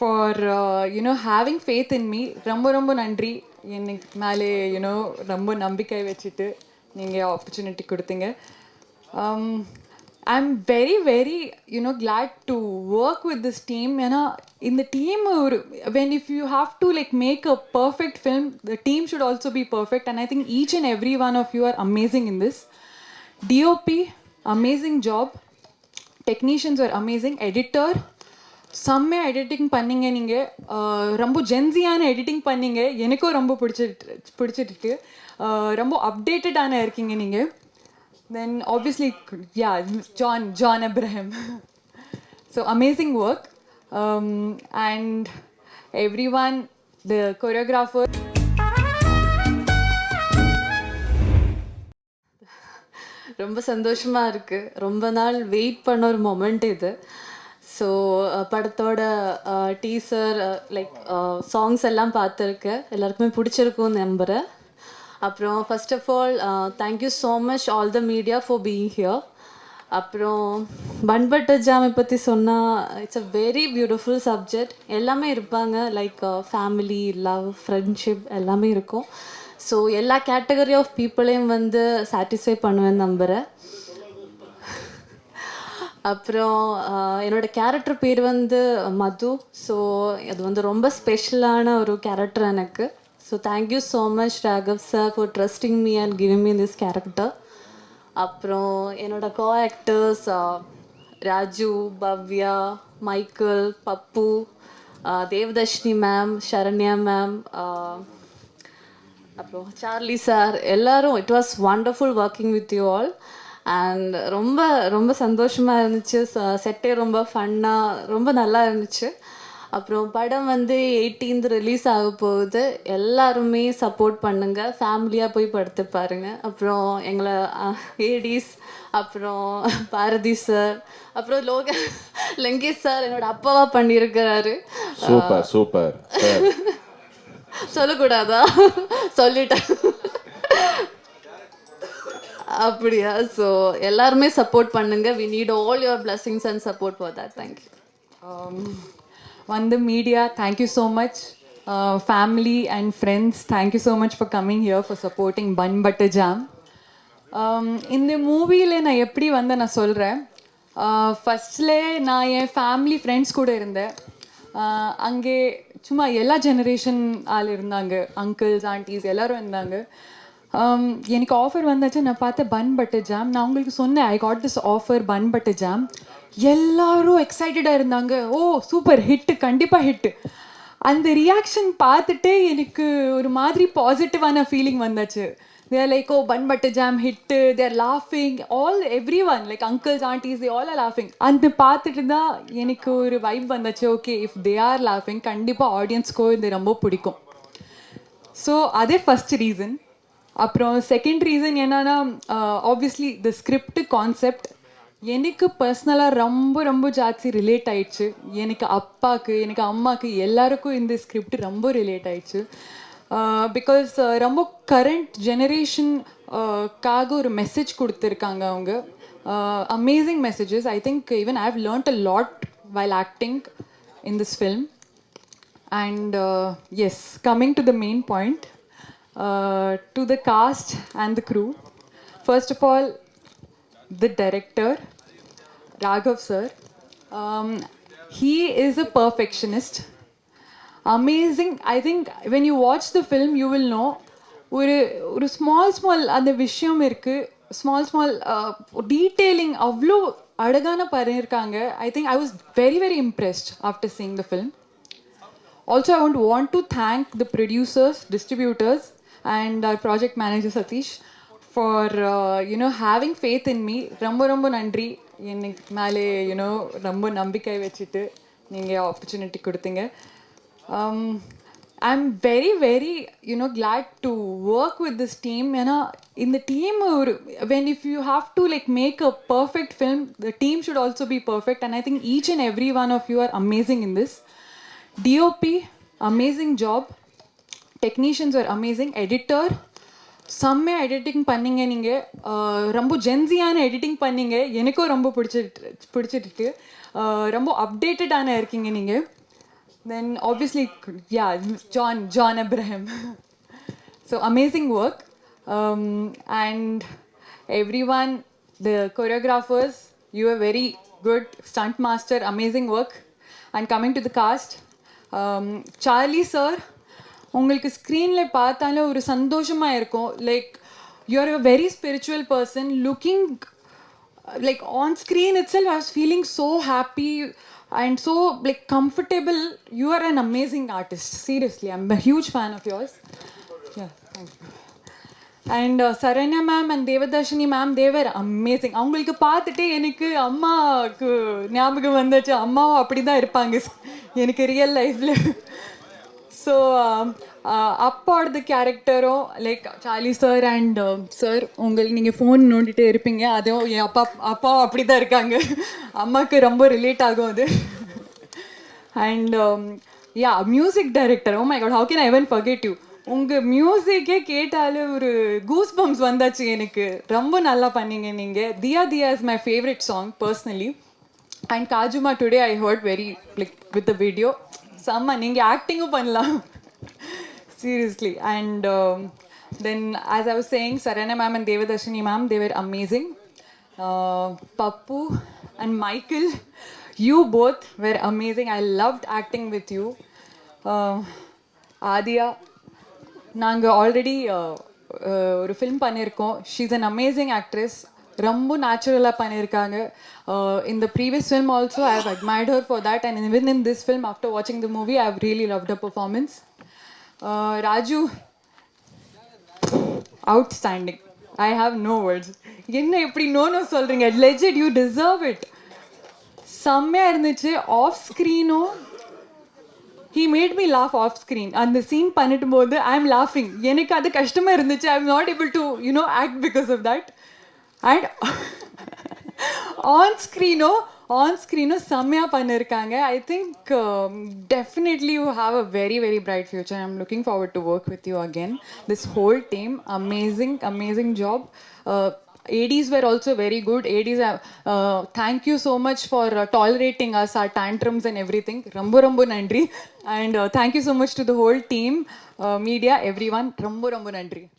For you know having faith in me ரொம்ப ரொம்ப நன்றி. எனக்கு மேலே யூனோ ரொம்ப நம்பிக்கை வச்சுட்டு நீங்கள் ஆப்பர்ச்சுனிட்டி கொடுத்தீங்க. I am very very you know glad to work with this team ஏன்னா இந்த டீம் ஒரு when if you have to like make a perfect film the team should also be perfect and I think each and every one of you are amazing in this DOP amazing job technicians are amazing editor செம்மையாக editing பண்ணீங்க நீங்கள் ரொம்ப ஜென்சியான editing பண்ணீங்க. எனக்கும் ரொம்ப பிடிச்சிட்டு பிடிச்சிட்டு ரொம்ப அப்டேட்டடான இருக்கீங்க நீங்கள் then obviously yeah John John Abraham so amazing work and every one the choreographer ரொம்ப சந்தோஷமாக இருக்குது ரொம்ப நாள் வெயிட் பண்ண ஒரு மொமெண்ட் இது. ஸோ uh, படத்தோட டீசர் லைக் சாங்ஸ் எல்லாம் பார்த்துருக்கேன் எல்லாருக்குமே பிடிச்சிருக்கும் நம்புகிறேன் அப்புறம் first of all thank you so much all the media for being here அப்புறம் பன் பட்டர் ஜாமை பற்றி சொன்னால் it's a very beautiful subject எல்லாமே இருப்பாங்க. லைக் ஃபேமிலி லவ் ஃப்ரெண்ட்ஷிப் எல்லாமே இருக்கும். ஸோ எல்லா கேட்டகரி ஆஃப் பீப்புளையும் வந்து சாட்டிஸ்ஃபை பண்ணுவேன் நம்புகிறேன் அப்புறம் என்னோட கேரக்டர் பேர் வந்து மது. ஸோ அது வந்து ரொம்ப ஸ்பெஷலான ஒரு கேரக்டர் எனக்கு. So thank you so much Raghav sir for trusting me and giving me this character அப்புறம் என்னோட co actors Raju Bhavya Michael Pappu Devadarshini ma'am Saranya ma'am அப்புறம் சார்லி சார் எல்லாரும் it was wonderful working with you all and ரொம்ப ரொம்ப சந்தோஷமாக இருந்துச்சு. செட்டே ரொம்ப ஃபன்னாக ரொம்ப நல்லா இருந்துச்சு. அப்புறம் படம் வந்து எயிட்டீன்த் ரிலீஸ் ஆக போகுது. எல்லாருமே சப்போர்ட் பண்ணுங்க. ஃபேமிலியாக போய் படுத்து பாருங்க. அப்புறம் எங்களை ஏடிஸ் அப்புறம் பாரதி சார் அப்புறம் லோக லங்கேஷ் சார் என்னோட அப்பாவா பண்ணியிருக்கிறாரு சூப்பர் சூப்பர். சொல்லக்கூடாதா? சொல்லிட்டேன். அப்படியா? ஸோ எல்லாருமே சப்போர்ட் பண்ணுங்க. We need all your blessings and support for that thank you வந்து media thank you so much family and friends thank you so much for coming here for supporting bun here jam இந்த மூவியில் நான் எப்படி வந்து நான் சொல்கிறேன் ஃபஸ்ட்டில் நான் என் ஃபேமிலி ஃப்ரெண்ட்ஸ் கூட இருந்தேன் அங்கே சும்மா எல்லா ஜெனரேஷன் ஆள் இருந்தாங்க அங்கிள்ஸ் ஆண்டிஸ் எல்லோரும் இருந்தாங்க Um, எனக்கு ஆஃபர் வந்தாச்சு நான் பார்த்தேன் பன் பட்டர் ஜாம் நான் உங்களுக்கு சொன்னேன் I got this offer bun butter jam எல்லாரும் எக்ஸைட்டடாக இருந்தாங்க. ஓ சூப்பர் ஹிட்டு கண்டிப்பாக ஹிட்டு அந்த ரியாக்ஷன் பார்த்துட்டே எனக்கு ஒரு மாதிரி பாசிட்டிவான ஃபீலிங் வந்தாச்சு. தேர் like oh bun butter jam hit there லாஃபிங் all every one like uncles Andes they all R லாஃபிங் அந்த பார்த்துட்டு தான் எனக்கு ஒரு வைப் வந்தாச்சு. ஓகே இஃப் தே ஆர் லாஃபிங் கண்டிப்பாக ஆடியன்ஸ்க்கோ இது ரொம்ப பிடிக்கும். ஸோ அதே ஃபர்ஸ்ட் ரீசன் அப்புறம் செகண்ட் ரீசன் என்னன்னா ஆப்வியஸ்லி த ஸ்கிரிப்ட் கான்செப்ட் எனக்கு பர்சனலாக ரொம்ப ரொம்ப ஜாஸ்தி ரிலேட் ஆயிடுச்சு. எனக்கு அப்பாவுக்கு எனக்கு அம்மாவுக்கு எல்லாருக்கும் இந்த ஸ்கிரிப்ட் ரொம்ப ரிலேட் ஆயிடுச்சு. பிகாஸ் ரொம்ப கரண்ட் ஜெனரேஷன்காக ஒரு மெசேஜ் கொடுத்துருக்காங்க அவங்க. Amazing messages I think even I have learnt a lot while acting in this film And uh, yes, coming to the main point, uh, to the cast and the crew. First of all, the director, Raghav sir. Um, he is a perfectionist. Amazing. I think when you watch the film, you will know. ஒரு ஒரு small small அந்த விஷயம் இருக்கு small small detailing அவ்வளோ அழகான பண்ணியிருக்காங்க I think I was very very impressed after seeing the film Also, I want, want to thank the producers, distributors, and our project manager Satish for uh, you know having faith in me. ரொம்ப ரொம்ப நன்றி. எனக்கு மேலே you know ரொம்ப நம்பிக்கை வச்சுட்டு நீங்கள் opportunity கொடுத்தீங்க. I am very very you know glad to work with this team ஏன்னா இந்த டீம் ஒரு when if you have to like make a perfect film the team should also be perfect and I think each and every one of you are amazing in this DOP, amazing job. Technicians are amazing. Editor, செம்மையாக editing பண்ணீங்க நீங்கள் ரொம்ப ஜென்சியான editing பண்ணீங்க எனக்கும் ரொம்ப பிடிச்சிட்டு பிடிச்சிருக்கு அஹ் ரொம்ப அப்டேட்டடான இருக்கீங்க நீங்கள் then obviously yeah john john abraham so amazing work um, and everyone the choreographers you are very good stunt master amazing work and coming to the cast um, charlie sir உங்களுக்கு ஸ்க்ரீனில் பார்த்தாலே ஒரு சந்தோஷமாக இருக்கும். Like you're a very spiritual person looking like on screen it sell I feeling so happy and so like comfortable. You are an amazing artist. Seriously i'm a a huge fan of yeah and Saranya ma'am and Devadarshini ma'am they were amazing அவங்களுக்கு பார்த்துட்டே எனக்கு அம்மாவுக்கு ஞாபகம் வந்துச்சு. அம்மாவும் அப்படி தான் இருப்பாங்க. எனக்கு ரியல் லைஃப்பில் ஸோ அப்பாவோடது கேரக்டரும் like Charlie sir and sir உங்களுக்கு நீங்கள் ஃபோன் நோண்டிட்டே இருப்பீங்க. அதுவும் என் அப்பா அப்பாவும் அப்படி தான் இருக்காங்க. அம்மாவுக்கு ரொம்ப ரிலேட் ஆகும் அது. And yeah music director oh my God how can I even forget you உங்கள் மியூசிக்கே கேட்டாலே ஒரு கூஸ் பம்ப்ஸ் வந்தாச்சு எனக்கு. ரொம்ப நல்லா பண்ணீங்க நீங்கள் Thiya Thiya is my favourite song personally and காஜுமா today I heard very like with the video செம்ம நீங்கள் ஆக்டிங்கும் பண்ணலாம் seriously and then as I was saying Saranya ma'am and Devadarshini ma'am they were amazing Pappu and Michael you both were amazing I loved acting with you Aadhya நாங்கள் already ஒரு film பண்ணியிருக்கோம் she is an amazing actress ரொம்ப நேச்சுரலாக பண்ணியிருக்காங்க. இந்த previous film also I have admired her for that and even in this film after வாட்சிங் the movie I have really love the performance Raju outstanding I have no words என்ன எப்படி no no சொல்கிறீங்க லெஜட் you deserve it செம்மையாக இருந்துச்சு. Off ஸ்க்ரீனும் he made me laugh off screen அந்த scene பண்ணிட்டு போது I am லாஃபிங் எனக்கு அது கஷ்டமாக இருந்துச்சு. I am not able to you know act because of that and on ஸ்க்ரீனோ on ஸ்க்ரீனும் செம்மையாக பண்ணியிருக்காங்க I think definitely you have a very very bright future I am looking forward to work with you again this whole team amazing amazing job ADs were also very good. ADs, uh, uh, thank you so much for uh, tolerating us, our tantrums and everything. Rambo Rambo Nandri. And uh, thank you so much to the whole team, uh, media, everyone. Rambo Rambo Nandri.